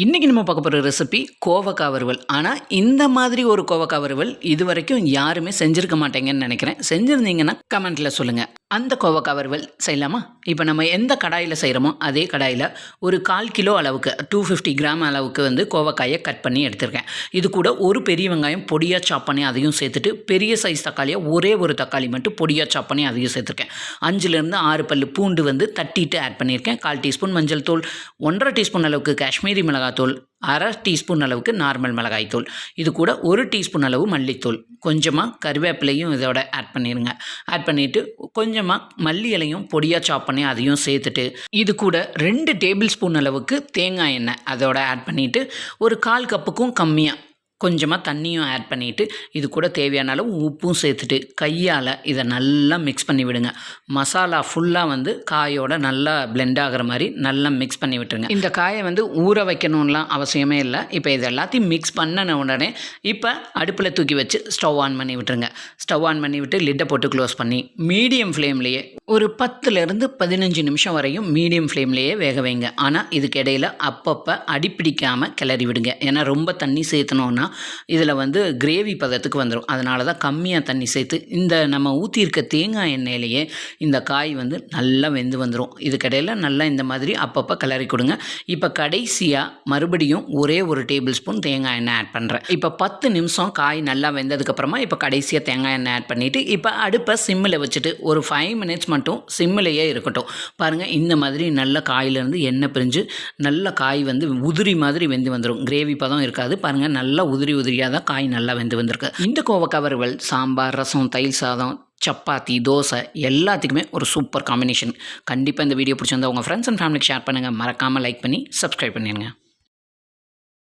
இன்றைக்கி நம்ம பார்க்க போகிற ரெசிபி கோவக்காய் வறுவல். ஆனால் இந்த மாதிரி ஒரு கோவக்காய் வறுவல் இது வரைக்கும் யாருமே செஞ்சுருக்க மாட்டேங்கன்னு நினைக்கிறேன். செஞ்சுருந்தீங்கன்னா கமெண்ட்டில் சொல்லுங்கள் அந்த கோவக்காய் வறுவல் செய்யலாமா? இப்போ நம்ம எந்த கடாயில் செய்கிறோமோ அதே கடாயில் ஒரு கால் கிலோ அளவுக்கு டூ ஃபிஃப்டி கிராம் அளவுக்கு வந்து கோவக்காயை கட் பண்ணி எடுத்திருக்கேன். இது கூட ஒரு பெரிய வெங்காயம் பொடியாக சாப் பண்ணி அதையும் சேர்த்துட்டு பெரிய சைஸ் தக்காளியை ஒரே ஒரு தக்காளி மட்டும் பொடியாக சாப் பண்ணி அதையும் சேர்த்துருக்கேன். அஞ்சுலேருந்து ஆறு பல்லு பூண்டு வந்து தட்டிட்டு ஆட் பண்ணியிருக்கேன். கால் டீஸ்பூன் மஞ்சள் தூள் ஒன்றரை டீஸ்பூன் அளவுக்கு காஷ்மீரி மிளகாத்தூள் அரை டீஸ்பூன் அளவுக்கு நார்மல் மிளகாய்த்தூள். இது கூட ஒரு டீஸ்பூன் அளவு மல்லித்தூள். கொஞ்சமாக கருவேப்பிலையும் இதோட ஆட் பண்ணிடுங்க ஆட் பண்ணிவிட்டு கொஞ்சமாக மல்லி இலையும் பொடியாக சாப் பண்ணி அதையும் சேர்த்துட்டு இது கூட ரெண்டு டேபிள் ஸ்பூன் அளவுக்கு தேங்காய் எண்ணெய் அதோட ஆட் பண்ணிவிட்டு ஒரு கால் கப்புக்கும் கம்மியாக கொஞ்சமாக தண்ணியும் ஆட் பண்ணிவிட்டு இது கூட தேவையான அளவு உப்பும் சேர்த்துட்டு கையால் இதை நல்லா மிக்ஸ் பண்ணி விடுங்க. மசாலா ஃபுல்லாக வந்து காயோட நல்லா பிளெண்ட் ஆகிற மாதிரி நல்லா மிக்ஸ் பண்ணி விட்டுருங்க. இந்த காயை வந்து ஊற வைக்கணும்லாம் அவசியமே இல்லை. இப்போ இது எல்லாத்தையும் மிக்ஸ் பண்ணின உடனே இப்போ அடுப்பில் தூக்கி வச்சு ஸ்டவ் ஆன் பண்ணி விட்டுருங்க. ஸ்டவ் ஆன் பண்ணி விட்டு லிட்டை போட்டு க்ளோஸ் பண்ணி மீடியம் ஃப்ளேம்லேயே ஒரு பத்துலேருந்து பதினஞ்சு நிமிஷம் வரையும் மீடியம் ஃப்ளேம்லேயே வேக வைங்க. ஆனால் இதுக்கு இடையில அப்பப்போ அடிப்பிடிக்காமல் கிளறி விடுங்க. ஏன்னா ரொம்ப தண்ணி சேர்த்தனோன்னா இதில் வந்து கிரேவி பதத்துக்கு வந்துடும் அதனால தான் கம்மியாக தண்ணி சேர்த்து இந்த நம்ம ஊற்றியிருக்க தேங்காய் எண்ணெயிலேயே இந்த காய் வந்து நல்லா வெந்து வந்துடும் இதுக்கடையில் நல்லா இந்த மாதிரி அப்பப்போ கிளறி கொடுங்க. இப்போ கடைசியாக மறுபடியும் ஒரே ஒரு டேபிள் ஸ்பூன் தேங்காய் எண்ணெய் ஆட் பண்ணுறேன் இப்போ பத்து நிமிஷம் காய் நல்லா வெந்ததுக்கப்புறமா இப்போ கடைசியாக தேங்காய் எண்ணெய் ஆட் பண்ணிவிட்டு இப்போ அடுப்பை சிம்மில் வச்சுட்டு ஒரு ஃபைவ் மினிட்ஸ் மட்டும் சிம்மிலேயே இருக்கட்டும். பாருங்கள் இந்த மாதிரி நல்ல காயிலேருந்து எண்ணெய் பிரிஞ்சு நல்ல காய் வந்து உதிரி மாதிரி வெந்து வந்துடும் கிரேவி பதம் இருக்காது. பாருங்கள் நல்லா உதிரி உதிரியாக தான் காய் நல்லா வெந்து வந்திருக்கு. இந்த கோவக்காய் வறுவல் சாம்பார் ரசம் தயிர் சாதம் சப்பாத்தி தோசை எல்லாத்துக்குமே ஒரு சூப்பர் காம்பினேஷன். கண்டிப்பாக இந்த வீடியோ பிடிச்சிருந்தா உங்கள் ஃப்ரெண்ட்ஸ் அண்ட் ஃபேமிலிக்கு ஷேர் பண்ணுங்கள் மறக்காமல் லைக் பண்ணி சப்ஸ்கிரைப் பண்ணிடுங்க